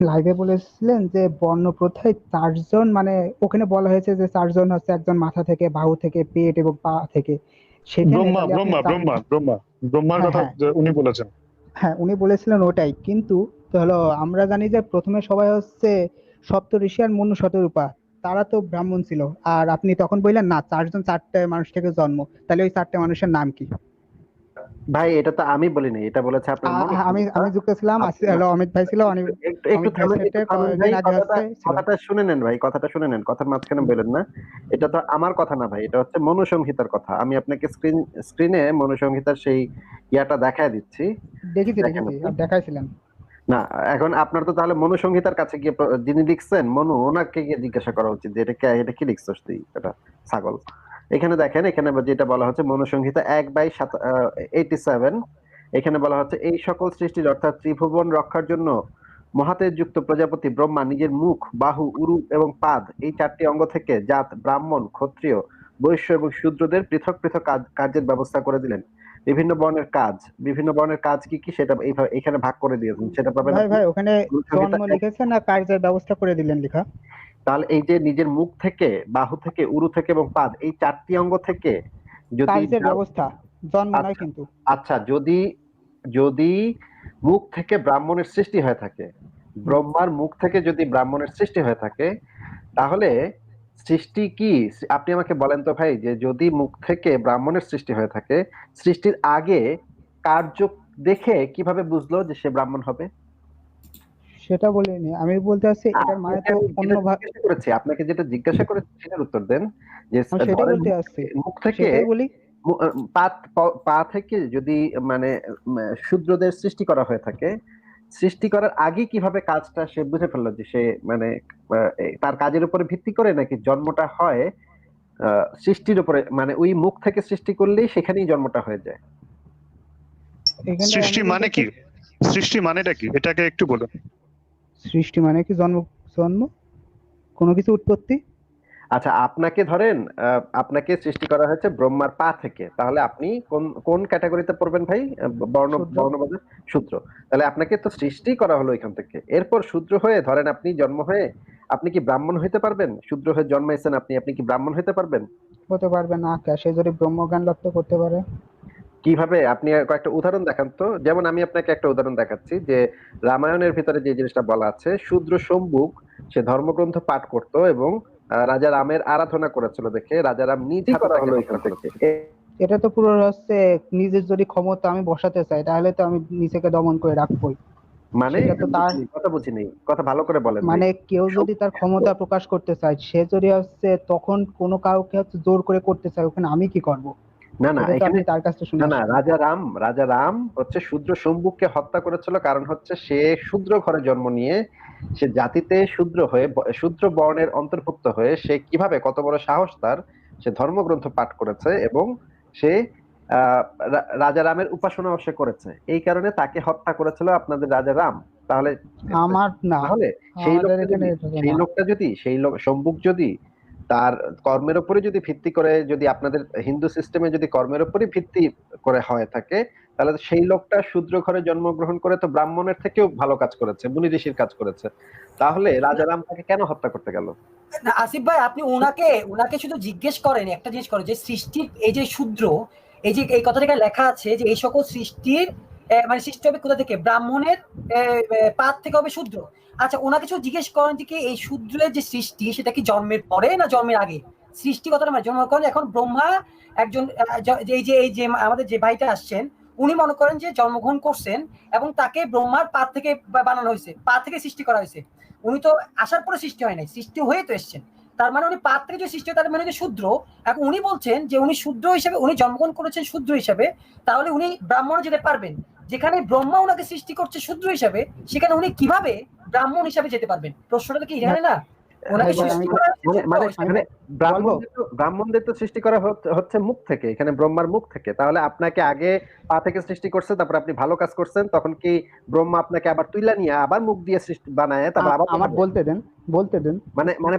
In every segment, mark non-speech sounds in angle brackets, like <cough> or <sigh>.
লাইভে বলেছিলেন যে বর্ণ প্রথায় চারজন মানে ওখানে বলা হয়েছে যে চারজন হচ্ছে একজন মাথা থেকে বাহু থেকে পেট এবং পা থেকে। ব্রহ্মা ব্রহ্মা ব্রহ্মা ব্রহ্মা ব্রহ্মার হ্যাঁ, কথা হ্যাঁ। উনি বলেছেন। হ্যাঁ উনি বলেছিলেন ওটাই। কিন্তু হলো আমরা জানি যে প্রথমে সবাই হচ্ছে সপ্ত ঋষি আর মনু শতরূপা। তারা তো ব্রাহ্মণ ছিল। আর আপনি তখন বললেন না চারজন চারটে মানুষ থেকে জন্ম। তাহলে ওই চারটে মানুষের নাম কি? ভাই এটা তো আমি বলিনি এটা বলেছে আপনার আমি আমি যুক্ত ছিলাম আস- হলো অমিত ভাই ছিল একটু একটু কথাটা- শুনে নেন ভাই কথাটা শুনে নেন কথার মাঝখানে বললেন না। এটা তো আমার কথা না ভাই এটা হচ্ছে মনুসংহিতার কথা। আমি আপনাকে স্ক্রিন স্ক্রিনে মনুসংহিতার সেই ইয়াটা দেখায় দিচ্ছি। দেখেছি দেখেন দেখেছি আপনি। দেখাইছিলেন না এখন আপনার তো তাহলে মনুসংহিতার কাছে গিয়ে যিনি লিখছেন মনু ওনাকে গিয়ে জিজ্ঞাসা করা উচিত যে এটা কে- এটা কি লিখছস তুই এটা ছাগল? এখানে দেখেন এখানে যেটা বলা হচ্ছে মনুসংহিতা এক বাই এইটি সেভেন এখানে বলা হচ্ছে এই সকল সৃষ্টির অর্থাৎ ত্রিভুবন রক্ষার জন্য মহাতেজযুক্ত প্রজাপতি ব্রহ্মা নিজের মুখ বাহু উরু এবং পাদ এই চারটি অঙ্গ থেকে জাত ব্রাহ্মণ ক্ষত্রিয় বৈশ্য এবং শূদ্রদের পৃথক পৃথক কাজ- কার্যের ব্যবস্থা করে দিলেন। বিভিন্ন বর্ণের কাজ বিভিন্ন বর্ণের কাজ কি কি সেটা এইভাবে এখানে ভাগ করে দিয়েছেন সেটা পাবেন ভাই ভাই ওখানে লিখেছেন না কার্যের ব্যবস্থা করে দিলেন লেখা। তাহলে এই যে নিজের মুখ থেকে বাহু থেকে উরু থেকে এবং পাদ এই চারটি অঙ্গ থেকে যদি ব্যবস্থা জন্ম নয় আচ্ছা। কিন্তু আচ্ছা যদি যদি মুখ থেকে ব্রাহ্মণের সৃষ্টি হয়ে থাকে ব্রহ্মার মুখ থেকে যদি ব্রাহ্মণের সৃষ্টি হয়ে থাকে তাহলে সৃষ্টি কি আপনি আমাকে বলেন তো ভাই যে যদি মুখ থেকে ব্রাহ্মণের সৃষ্টি হয়ে থাকে সৃষ্টির আগে কার্য দেখে কীভাবে বুঝলো যে সে ব্রাহ্মণ হবে সেটা বলিনি আমি বলতে চাচ্ছি এটার মানে তো অন্য জিজ্ঞাসা করেছি। আপনাকে যেটা জিজ্ঞাসা করেছি সেটার উত্তর দেন। যে সেটা বলতে আসছি মুখ থেকে সেটাই বলি। পা পা থেকে যদি মানে শূদ্রদের সৃষ্টি করা হয়ে থাকে সৃষ্টি করার আগে কীভাবে কাজটা সে বুঝে ফেলল যে সে মানে তার কাজের উপরে ভিত্তি করে নাকি জন্মটা হয় আহ, সৃষ্টির উপরে মানে ওই মুখ থেকে সৃষ্টি করলেই সেখানেই জন্মটা হয়ে যায়। এখানে সৃষ্টি মানে কি? সৃষ্টি মানেটা কি? এটাকে একটু বলুন। সৃষ্টি মানে কি? জন্ম জন্ম? কোনো কিছু উৎপত্তি? আচ্ছা আপনাকে ধরেন আপনাকে সৃষ্টি করা হয়েছে ব্রহ্মার পা থেকে। তাহলে আপনি কোন কোন ক্যাটাগরিতে পড়বেন ভাই? বর্ণ। বর্ণবাদের সূত্র। তাহলে আপনাকে তো সৃষ্টি করা হলো এখান থেকে। এরপর শূদ্র হয়ে ধরেন আপনি জন্ম হয়ে আপনি কি ব্রাহ্মণ হইতে পারবেন? শূদ্র হয়ে জন্মাইছেন আপনি আপনি কি ব্রাহ্মণ হইতে পারবেন? হতে পারবেন না কে সে যদি ব্রহ্মজ্ঞান লাভ করতে পারে। কীভাবে আপনি কয়েকটা উদাহরণ দেখান তো যেমন আমি আপনাকে একটা উদাহরণ দেখাচ্ছি যে রামায়ণের ভিতরে যে জিনিসটা বলা আছে শূদ্র সম্বুক সে ধর্মগ্রন্থ পাঠ করত এবং রাজা রামের আরাধনা করেছিল দেখে রাজা রাম নিজ হাতে হলো। এটা তো পুরো হচ্ছে নিজের যদি ক্ষমতা আমি বসাতে চাই তাহলে তো আমি নিজেকে দমন করে রাখবোই মানে সেটা তো তার- কথা বুঝি নেই কথা ভালো করে বলেন ভাই। মানে কেউ যদি তার ক্ষমতা প্রকাশ করতে চায় সে যদি হচ্ছে তখন কোনো কাউকে হচ্ছে জোর করে করতে চায় ওখানে আমি কি করব না না এখানে তার কাছ শুনে না না রাজা রাম রাজা রাম হচ্ছে শূদ্র সম্বুককে হত্যা করেছিল কারণ হচ্ছে সে শূদ্র ঘরে জন্ম নিয়ে সে জাতিতে শূদ্র হয়ে শূদ্র বর্ণের অন্তর্ভুক্ত হয়ে সে কীভাবে কত বড় সাহস তার সে ধর্মগ্রন্থ পাঠ করেছে এবং সে রাজা রামের উপাসনাও সে করেছে। এই কারণে তাকে হত্যা করেছিল আপনাদের রাজা রাম। তাহলে আমার না। তাহলে সেই লোকটা যদি সেই লোক সম্মুখ যদি তার কর্মের উপরে যদি ভিত্তি করে যদি আপনাদের হিন্দু সিস্টেমে যদি কর্মের উপরে ভিত্তি করে হয়ে থাকে, তাহলে সেই লোকটা শূদ্র ঘরে জন্মগ্রহণ করে তো ব্রাহ্মণের থেকেও ভালো কাজ করেছে, মুনি ঋষির কাজ করেছে। তাহলে রাজারাম তাকে কেন হত্যা করতে গেল? আসিফ ভাই, আপনি ওনাকে ওনাকে শুধু জিজ্ঞেস করেন, একটা জিনিস করেন, যে সৃষ্টির এই যে শূদ্র, এই যে এই কথাটা লেখা আছে যে এই সকল সৃষ্টির মানে সৃষ্টি হবে কোথা থেকে? ব্রাহ্মণের পাত থেকে হবে শূদ্র। আচ্ছা ওনাকে কিছু জিজ্ঞেস করেন যে কি এই শূদ্রের যে সৃষ্টি, সেটা কি জন্মের পরে না জন্মের আগে? সৃষ্টি কথাটা মানে জন্ম করেন, এখন ব্রহ্মা একজন এই যে এই যে আমাদের যে ভাইটা আসছেন, উনি মনে করেন যে জন্মগ্রহণ করছেন এবং তাকে ব্রহ্মার পাত থেকে বানানো হয়েছে পা থেকে সৃষ্টি করা হয়েছে। উনি তো আসার পরে সৃষ্টি হয় নাই, সৃষ্টি হয়ে তো এসছেন। তার মানে উনি পাত্রে যে সৃষ্টি তার মানে হচ্ছে শূদ্র। এখন উনি বলছেন যে উনি শূদ্র হিসেবে, উনি জন্মগ্রহণ করেছেন শূদ্র হিসেবে, তাহলে উনি ব্রাহ্মণ যেতে পারবেন। যেখানে ব্রহ্মা ওনাকে সৃষ্টি করছে শূদ্র হিসাবে সেখানে উনি কীভাবে ব্রাহ্মণ হিসাবে যেতে পারবেন? প্রশ্নটা কি এখানে না? সৃষ্টি করা হয়েছে মানে মানে এখানে ব্রাহ্মণদের তো সৃষ্টি করা হচ্ছে- হচ্ছে মুখ থেকে এখানে ব্রহ্মার মুখ থেকে। তাহলে আপনাকে আগে পা থেকে সৃষ্টি করছে তারপর আপনি ভালো কাজ করছেন তখন কি ব্রহ্মা আপনাকে আবার তুইলা নিয়ে আবার মুখ দিয়ে সৃষ্টি বানায় তারপর আবার আমার বলতে দেন বলতে দেন। মানে মানে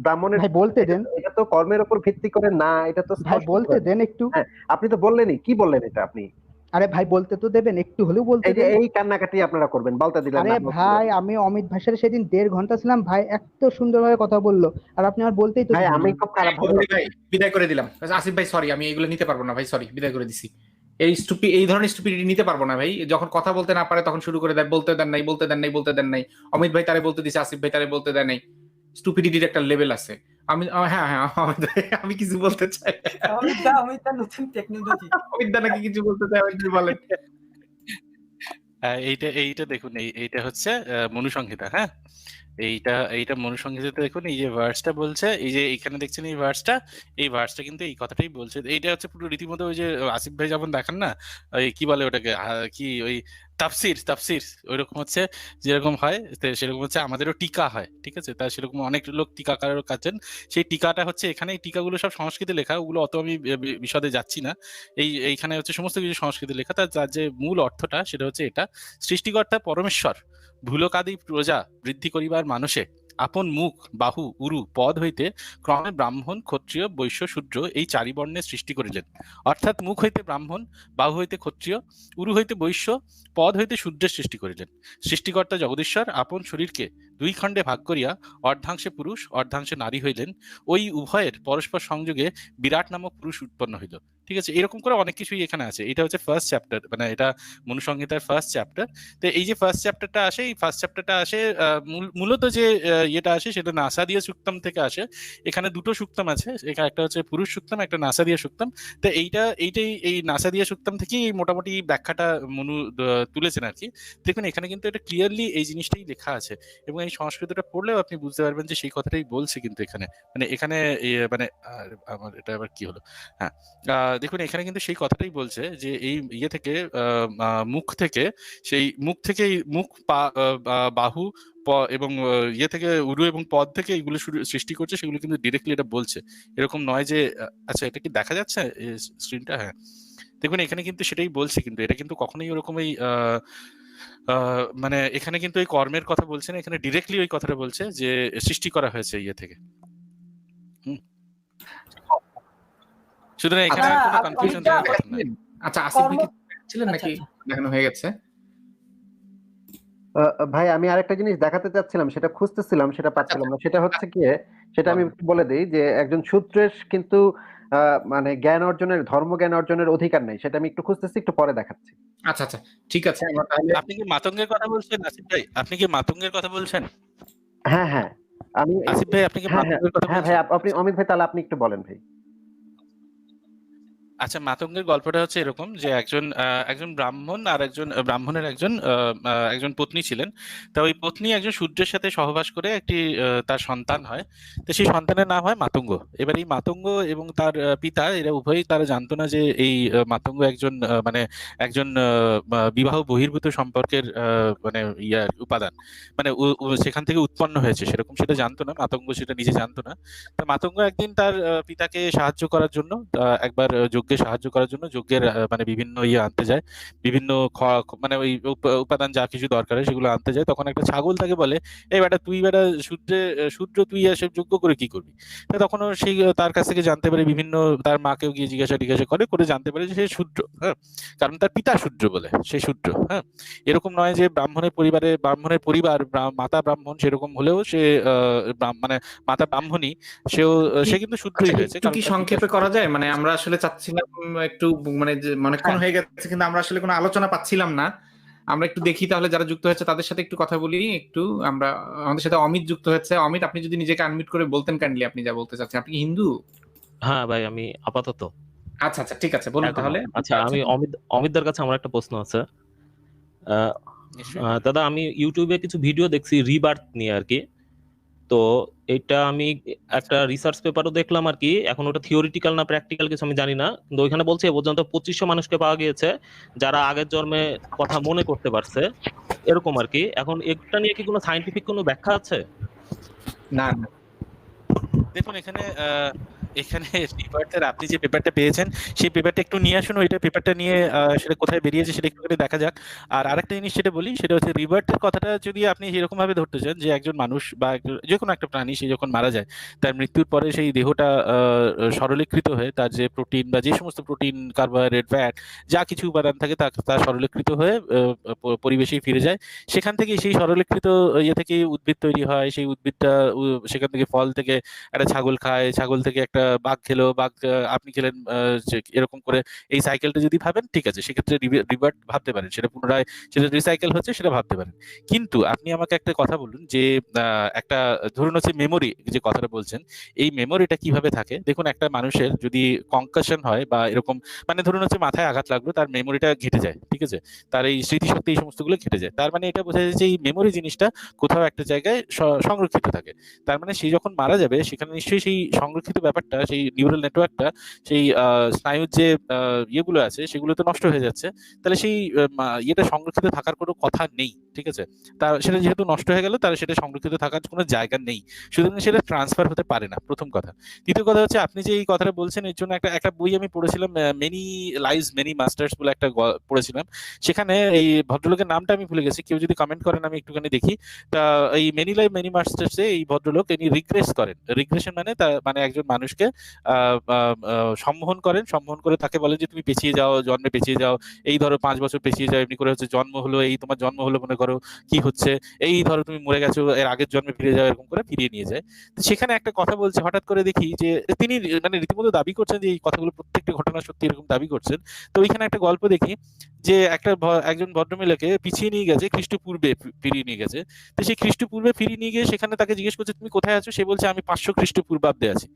ব্রাহ্মণের বলতে দেন। এটা তো কর্মের উপর ভিত্তি করে না এটা তো বলতে দেন একটু। হ্যাঁ, আপনি তো বললেনই কি বললেন এটা আপনি? আরে ভাই বলতে তো দেবেন একটু হলেও বলতে এই যে এই কান্নাকাটি আপনারা করবেন বলতে দিলেন আরে ভাই আমি অমিত ভাইয়ের সাথে সেদিন দেড় ঘণ্টা ছিলাম ভাই এত সুন্দরভাবে কথা বলল। আর আপনি আর বলতেই তো ভাই আমি খুব খারাপ ভাই বিদায় করে দিলাম। আসিফ ভাই সরি আমি এগুলো নিতে পারব না ভাই সরি বিদায় করে দিছি। এই স্টুপি এই ধরনের স্টুপিডিটি নিতে পারব না ভাই। যখন কথা বলতে না পারে তখন শুরু করে দেয় বলতে দেন নাই বলতে দেন নাই বলতে দেন নাই। অমিত ভাই তারে বলতে দিছে আসিফ ভাই তারে বলতে দেন নাই। স্টুপিডিটির একটা লেভেল আছে। আমি হ্যাঁ হ্যাঁ আমি কিছু বলতে চাই। অমিত নতুন টেকনোলজি অমিত নাকি কিছু বলতে চাই আপনি বলেন এইটা এইটা দেখুন এইটা হচ্ছে আহ, মনুসংহিতা হ্যাঁ? এইটা এইটা মনুসংহিতাতে দেখুন এই যে ভার্সটা বলছে এই যে এখানে দেখছেন এই ভার্সটা এই ভার্সটা কিন্তু এই কথাটাই বলছে। এইটা হচ্ছে পুরো রীতিমতো ওই যে আসিফ ভাই যেমন দেখান না ওই কি বলে ওটাকে আহ, কি ওই তাফসির তাফসির। ওইরকম হচ্ছে যেরকম হয় সেরকম হচ্ছে আমাদেরও টিকা হয়, ঠিক আছে? তা সেরকম অনেক লোক টিকাকারেরও কাছেন সেই টিকাটা হচ্ছে এখানে, এই টিকাগুলো সব সংস্কৃতে লেখা, ওগুলো অত আমি বিশদে যাচ্ছি না। এই, এইখানে হচ্ছে সমস্ত কিছু সংস্কৃতে লেখা। তার যার যে মূল অর্থটা, সেটা হচ্ছে এটা, সৃষ্টিকর্তা পরমেশ্বর, ভুলকাদি প্রজা, বৃদ্ধি করিবার মানুষে। আপন মুখ, বাহু, উরু, পদ হইতে ক্রমে ব্রাহ্মণ, ক্ষত্রিয়, বৈশ্য, শূদ্র এই চারি বর্ণের সৃষ্টি করিলেন। অর্থাৎ মুখ হইতে ব্রাহ্মণ, বাহু হইতে ক্ষত্রিয়, উরু হইতে বৈশ্য, পদ হইতে শূদ্রের সৃষ্টি করিলেন। সৃষ্টিকর্তা জগদীশ্বর আপন শরীরকে দুই খণ্ডে ভাগ করিয়া অর্ধাংশে পুরুষ, অর্ধাংশে নারী হইলেন। ওই উভয়ের পরস্পর সংযোগে বিরাট নামক পুরুষ উৎপন্ন হইল। ঠিক আছে? এরকম করে অনেক কিছুই এখানে আছে। এটা হচ্ছে ফার্স্ট চ্যাপ্টার মানে এটা মনুসংহিতার ফার্স্ট চ্যাপ্টার তো এই যে ফার্স্ট চ্যাপ্টারটা আসে, এই ফার্স্ট চ্যাপ্টারটা আসে মূল- মূলত যে ইয়েটা আসে সেটা নাসা দিয়ে সুক্তম থেকে আসে। এখানে দুটো সুক্তম আছে, এখানে একটা হচ্ছে পুরুষ সুক্তম, একটা নাসা দিয়ে সুক্তম। তো এইটা, এইটাই, এই নাসা দিয়ে সুক্তম থেকেই মোটামুটি ব্যাখ্যাটা মনু তুলেছেন আর কি দেখুন, এখানে কিন্তু এটা ক্লিয়ারলি এই জিনিসটাই লেখা আছে এবং এই সংস্কৃতটা পড়লেও আপনি বুঝতে পারবেন যে সেই কথাটাই বলছে কিন্তু এখানে। মানে এখানে মানে আমার, এটা আবার কি হলো? হ্যাঁ দেখুন এখানে কিন্তু সেই কথাটাই বলছে যে এই ইয়ে থেকে মুখ থেকে সেই মুখ থেকে মুখ বাহু এবং ইয়ে থেকে উরু এবং পদ থেকে এগুলো সৃষ্টি করছে সেগুলো কিন্তু ডিরেক্টলি এটা বলছে। এরকম নয় যে আচ্ছা এটা কি দেখা যাচ্ছে? স্ক্রিনটা হ্যাঁ। দেখুন এখানে কিন্তু সেটাই বলছে কিন্তু এটা কিন্তু কখনোই আহ, আহ, মানে এখানে কিন্তু এই কর্মের কথা বলছে না এখানে ডিরেক্টলি ওই কথাটা বলছে যে সৃষ্টি করা হয়েছে ইয়ে থেকে। সুতরাং এখানে আচ্ছা, কোনো কনফিউশন থাকার কথা নয় আচ্ছা আসিফ ভাই কি ছিলেন আচ্ছা, নাকি আচ্ছা। দেখানো হয়ে গেছে? ভাই আমি আরেকটা জিনিস দেখাতে চাচ্ছিলাম সেটা খুঁজতেছিলাম সেটা পাচ্ছিলাম না। সেটা হচ্ছে কি সেটা আমি বলে দিই যে একজন সূত্রের কিন্তু আহ, মানে জ্ঞান অর্জনের ধর্ম জ্ঞান অর্জনের অধিকার নেই। সেটা আমি একটু খুঁজতেছি একটু পরে দেখাচ্ছি। আচ্ছা আচ্ছা ঠিক আছে। আপনি কি মাতঙ্গের কথা বলছেন আসিফ ভাই? আপনি কি মাতঙ্গের কথা বলছেন? হ্যাঁ হ্যাঁ। আমি আসিফ ভাই আপনি কি হ্যাঁ, হ্যাঁ, মাতঙ্গের কথা হ্যাঁ ভাই আপনি অমিত ভাই তাহলে আপনি একটু বলেন ভাই। আচ্ছা মাতঙ্গের গল্পটা হচ্ছে এরকম যে একজন একজন ব্রাহ্মণ আর একজন ব্রাহ্মণের একজন একজন পত্নী ছিলেন। তা ওই পত্নী একজন সূর্যের সাথে সহবাস করে একটি তার সন্তান হয়। তো সেই সন্তানের নাম হয় মাতঙ্গ। এবার এই মাতঙ্গ এবং তার পিতা এরা উভয়ই তারা জানতো না যে এই মাতঙ্গ একজন মানে একজন বিবাহ বহির্ভূত সম্পর্কের মানে ইয়ার উপাদান। মানে সেখান থেকে উৎপন্ন হয়েছে। সেরকম সেটা জানতো না মাতঙ্গ সেটা নিজে জানতো না। তা মাতঙ্গ একদিন তার পিতাকে সাহায্য করার জন্য একবার আহ, যজ্ঞে সাহায্য করার জন্য আহ, মানে বিভিন্ন ইয়ে আনতে যায়। বিভিন্ন মানে ওই উপাদান যা কিছু দরকার হয় সেগুলো আনতে যায়। তখন একটা ছাগল তাকে বলে এই বেটা তুই বেটা আহ, শূদ্র তুই এসে যজ্ঞ করে কি করবি? তা তখনও সেই তার কাছ থেকে জানতে পারে বিভিন্ন তার মাকেও গিয়ে জিজ্ঞাসা টিজ্ঞাসা করে করে জানতে পারে যে সে শূদ্র হ্যাঁ কারণ তার পিতা শূদ্র বলে সে শূদ্র হ্যাঁ। এরকম নয় যে ব্রাহ্মণের পরিবারে ব্রাহ্মণের পরিবার মাতা ব্রাহ্মণ সেরকম হলেও সে আহ, মানে মাতা ব্রাহ্মণী সেও সে কিন্তু শূদ্রই আচ্ছা, হয়েছে কি সংক্ষেপে করা যায়? মানে আমরা আসলে চাচ্ছি একটু মানে যে অনেকক্ষণ হয়ে। গেছে কিন্তু আমরা আসলে কোনো আলোচনা পাচ্ছিলাম না। আমরা একটু দেখি তাহলে যারা যুক্ত হয়েছে তাদের সাথে একটু কথা বলি একটু আমরা আমাদের সাথে অমিত যুক্ত হয়েছে। অমিত আপনি যদি নিজেকে আনমিট করে বলতেন কাইন্ডলি আপনি যা বলতে চাচ্ছেন। আপনি হিন্দু? হ্যাঁ ভাই আমি আপাতত। আচ্ছা আচ্ছা ঠিক আছে বলুন তাহলে। আচ্ছা আমি অমিত অমিতদার কাছে আমার একটা প্রশ্ন আছে। আহ, দাদা আমি ইউটিউবে কিছু ভিডিও দেখছি রিবার্থ নিয়ে আর কি। তো এটা আমি একটা রিসার্চ পেপারও দেখলাম আর কি। এখন ওটা থিওরিটিক্যাল না প্র্যাকটিক্যাল কিছু আমি জানি না। কিন্তু ওইখানে বলছে এ পর্যন্ত পঁচিশশো মানুষকে পাওয়া গিয়েছে যারা আগের জন্মে কথা মনে করতে পারছে এরকম আর কি। এখন এটা নিয়ে কি কোনো সাইন্টিফিক কোনো ব্যাখ্যা আছে? না না। দেখুন এখানে আহ, এখানে <laughs> রিভার্টের আপনি যে পেপারটা পেয়েছেন, সেই পেপারটা একটু নিয়ে আসুন, ওইটা পেপারটা নিয়ে সেটা কোথায় বেরিয়েছে সেটা একটু দেখা যাক। আর আরেকটা জিনিস সেটা বলি, সেটা হচ্ছে রিভার্টের কথাটা যদি আপনি এরকম ভাবে ধরতে চান, যে একজন মানুষ বা যে কোনো একটা প্রাণী, সে যখন মারা যায়, তার মৃত্যুর পরে সেই দেহটা সরলীকৃত হয়ে, তার যে প্রোটিন বা যে সমস্ত প্রোটিন কার্বোহাইড্রেট ফ্যাট যা কিছু উপাদান থাকে, তা তা সরলীকৃত হয়ে পরিবেশে ফিরে যায়। সেখান থেকে সেই সরলীকৃত ইয়ে থেকে উদ্ভিদ তৈরি হয়। সেই উদ্ভিদটা সেখান থেকে ফল থেকে একটা ছাগল খায়, ছাগল থেকে একটা বাঘ খেলো, বাঘ আপনি খেলেন এরকম করে এই সাইকেলটা যদি ভাবেন, ঠিক আছে, সেক্ষেত্রে রিভার্ট ভাবতে পারেন, সেটা পুনরায়, সেটা রিসাইকেল হচ্ছে সেটা ভাবতে পারেন। কিন্তু আপনি আমাকে একটা কথা বলুন যে একটা, ধরুন হচ্ছে মেমোরি যে কথাটা বলছেন, এই মেমোরিটা কীভাবে থাকে? দেখুন, একটা মানুষের যদি কনকাশন হয় বা এরকম মানে ধরুন হচ্ছে মাথায় আঘাত লাগল, তার মেমোরিটা ঘেটে যায়, ঠিক আছে? তার এই স্মৃতিশক্তি এই সমস্তগুলো ঘেটে যায়। তার মানে এটা বোঝা যায় যে এই মেমোরি জিনিসটা কোথাও একটা জায়গায় সংরক্ষিত থাকে। তার মানে সে যখন মারা যাবে, সেখানে নিশ্চয়ই সেই সংরক্ষিত ব্যাপারটা সেই নিউরাল নেটওয়ার্কটা সেই স্নায়ুর যে ইয়েগুলো আছে, সেগুলো তো নষ্ট হয়ে যাচ্ছে। তাহলে সেই ইয়েটা সংরক্ষিত থাকার কোনো কথা নেই, ঠিক আছে? তার সেটা যেহেতু নষ্ট হয়ে গেল, তাহলে সেটা সংরক্ষিত থাকার কোনো জায়গা নেই। সুতরাং সেটা ট্রান্সফার হতে পারে না, প্রথম কথা। দ্বিতীয় কথা হচ্ছে, আপনি যে এই কথাটা বলছেন, এর জন্য একটা একটা বই আমি পড়েছিলাম মেনি লাইভস মেনি মাস্টার্স বলে একটা পড়েছিলাম। সেখানে এই ভদ্রলোকের নামটা আমি ভুলে গেছি, কেউ যদি কমেন্ট করেন, আমি একটুখানি দেখি। তা এই মেনি লাইভ মেনি মাস্টার্সে এই ভদ্রলোক, ইনি রিগ্রেস করেন। রিগ্রেশন মানে মানে একজন মানুষকে আহ, সম্মোহন করেন। সম্মোহন করে তাকে বলে যে তুমি পেছিয়ে যাও জন্মে পেছিয়ে যাও। এই ধরো পাঁচ বছর পেছিয়ে যাও এমনি করে হচ্ছে জন্ম হলো এই তোমার জন্ম হলো মনে করো কি হচ্ছে। এই ধরো তুমি মরে গেছো এর আগের জন্মে ফিরে যাও এরকম করে ফিরিয়ে নিয়ে যায়। তো সেখানে একটা কথা বলছে হঠাৎ করে দেখি যে তিনি মানে রীতিমতো দাবি করছেন যে এই কথাগুলো প্রত্যেকটা ঘটনা সত্যি এরকম দাবি করছেন। তো ওইখানে একটা গল্প দেখি যে একটা একজন ভদ্রমহিলাকে পিছিয়ে নিয়ে গেছে খ্রিস্টপূর্বে ফিরিয়ে নিয়ে গেছে। তো সেই খ্রিস্টপূর্বে ফিরিয়ে নিয়ে গিয়ে সেখানে তাকে জিজ্ঞেস করছে তুমি কোথায় আছো? সে বলছে আমি পাঁচশো খ্রিস্টপূর্বাব্দে আছি।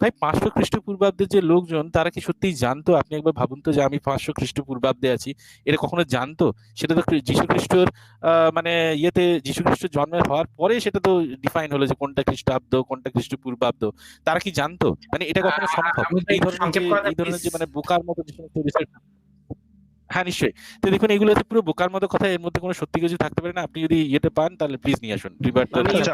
ভাই পাঁচশো খ্রিস্টপূর্বাব্দের যে লোকজন তারা কি সত্যিই জানতো? আপনি একবার ভাবুন তো যে আমি পাঁচশো খ্রিস্টপূর্বাব্দে আছি। এটা কখনো জানতো? সেটা তো যীশু খ্রিস্টর আহ, মানে ইয়েতে যীশু খ্রিস্ট জন্মের হওয়ার পরে সেটা তো ডিফাইন হলো যে কোনটা খ্রিস্টাব্দ কোনটা খ্রিস্টপূর্বাব্দ। তারা কি জানতো? মানে এটা কখনো সম্ভব? এই ধরনের যে। মানে বোকার মতো যে সমস্ত research হ্যাঁ নিশ্চয়ই। তো দেখুন এগুলো তো পুরো বোকার মতো কথা এর মধ্যে কোনো সত্যি কিছু থাকতে পারে না। আপনি যদি ইয়েতে পান তাহলে প্লিজ নিয়ে আসুন। আচ্ছা,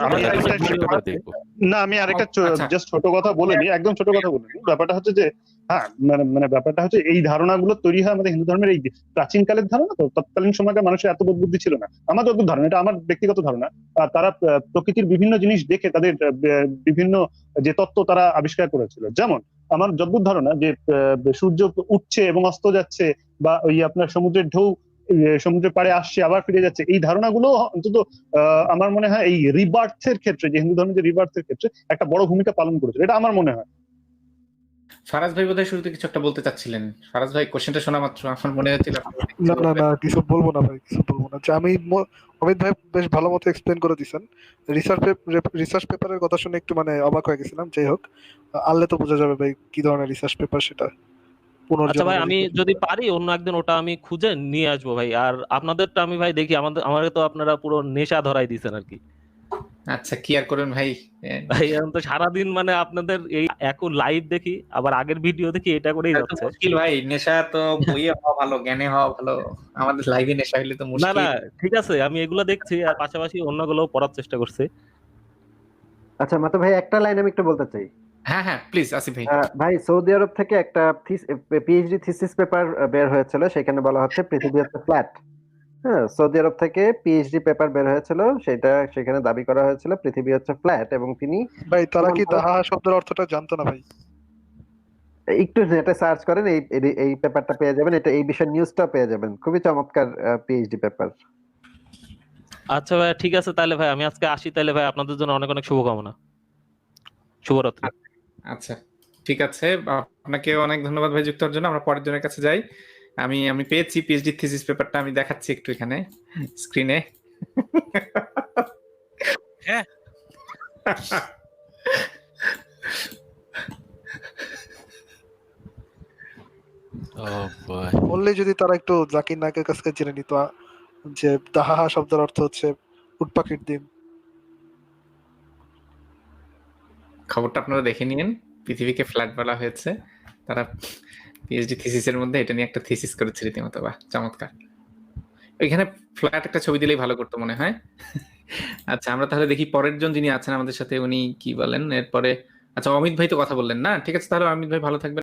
না আমি আরেকটা আচ্ছা। জাস্ট ছোট কথা বলে নিই একদম ছোট কথা বলে নিই। ব্যাপারটা হচ্ছে যে হ্যাঁ মানে মানে ব্যাপারটা হচ্ছে এই ধারণাগুলো তৈরি হয় আমাদের হিন্দু ধর্মের এই প্রাচীন কালের ধারণা তো, তৎকালীন সময়কার মানুষের এত বুদ্ধি ছিল না। আমার যত ধারণা, এটা আমার ব্যক্তিগত ধারণা তারা প্রকৃতির বিভিন্ন জিনিস দেখে তাদের বিভিন্ন যে তত্ত্ব তারা আবিষ্কার করেছিল। যেমন, আমার যদ্দূর ধারণা যে সূর্য উঠছে এবং অস্ত যাচ্ছে বা ওই আপনার সমুদ্রের ঢেউ সমুদ্রের পাড়ে আসছে, আবার ফিরে যাচ্ছে, এই ধারণাগুলো অন্তত আমার মনে হয় এই রিবার্থের ক্ষেত্রে, যে হিন্দু ধর্মের যে রিবার্থের ক্ষেত্রে, একটা বড় ভূমিকা পালন করেছিল। এটা আমার মনে হয়। ফারাজ ভাই বোধহয় শুরুতে কিছু একটা বলতে চাচ্ছিলেন। ফারাজ ভাই কোশ্চেনটা শোনা মাত্র আমার মনে হচ্ছিল না না না কিছু বলব না ভাই কিছু বলব না। যে আমি অমিত ভাই বেশ ভালো মতো এক্সপ্লেন করে দিছেন। রিসার্চ রিসার্চ পেপারের কথা শুনে একটু মানে অবাক হয়ে গেছিলাম যাই হোক। আনলে তো বোঝা যাবে ভাই কি ধরনের রিসার্চ পেপার সেটা। আচ্ছা ভাই আমি যদি পারি অন্য একদিন ওটা আমি খুঁজে নিয়ে আসব ভাই। আর আপনাদেরটা আমি ভাই দেখি আমাদের আমাকে তো আপনারা পুরো নেশা ধরাই দিয়েছেন আর কি। আচ্ছা কি আর ভাই? ভাই এখন তো সারাদিন মানে আপনাদের এই এক লাইভ দেখি আবার আগের ভিডিও দেখি এটা করেই যাচ্ছে। মুশকিল ভাই নেশা তো বইয়ে হওয়া ভালো জ্ঞানে হওয়া ভালো। আমাদের লাইভে নেশা হইলে তো মুশকিল না ঠিক আছে আমি এগুলো দেখছি আর পাশাপাশি অন্যগুলো পড়ার চেষ্টা করছি। আচ্ছা মাতো ভাই একটা লাইন আমি একটু বলতে চাই। হ্যাঁ হ্যাঁ প্লিজ আসিফ ভাই। ভাই সৌদি আরব থেকে একটা পিএইচডি থিসিস পেপার বের হয়েছিল সেখানে বলা হচ্ছে পৃথিবী হচ্ছে ফ্ল্যাট হ্যাঁ সৌদি আরব থেকে পিএইচডি পেপার বের হয়েছিল সেটা সেখানে দাবি করা হয়েছিল পৃথিবী হচ্ছে ফ্ল্যাট এবং তিনি ভাই তারা কি তাহা শব্দের অর্থটা জানতো না ভাই? একটু নেটে সার্চ করেন এই এই- এই পেপারটা পেয়ে যাবেন এটা এই বিষয়ে নিউজটা পেয়ে যাবেন খুবই চমৎকার পিএইচডি পেপার আচ্ছা ভাই ঠিক আছে তাহলে ভাই আমি আজকে আসি তাহলে ভাই আপনাদের জন্য অনেক অনেক শুভকামনা। শুভরাত্রি। আচ্ছা ঠিক আছে আপনাকে অনেক ধন্যবাদ ভাই যুক্ত হওয়ার জন্য আমরা পরের জনের কাছে যাই। আমি আমি পেয়েছি পিএইচডি থিসিস পেপারটা আমি দেখাচ্ছি একটু এখানে স্ক্রিনে হ্যাঁ। <laughs> বললে যদি তারা একটু জাকির নায়কের কাছ থেকে জেনে নিত যে তাহা শব্দের অর্থ হচ্ছে উটপাখির ডিম। খবরটা আপনারা দেখে নিন পৃথিবীকে ফ্ল্যাট বলা হয়েছে। তারা পিএইচডি থিসিসের মধ্যে এটা নিয়ে একটা থিসিস করেছে রীতিমতো বা চমৎকার। এখানে ফ্ল্যাট একটা ছবি দিলেই ভালো করতো মনে হয়। <laughs> আচ্ছা আমরা তাহলে দেখি পরের জন যিনি আছেন আমাদের সাথে উনি কি বলেন? এরপরে আচ্ছা অমিত ভাই তো কথা বললেন না? ঠিক আছে তাহলে অমিত ভাই ভালো থাকবেন।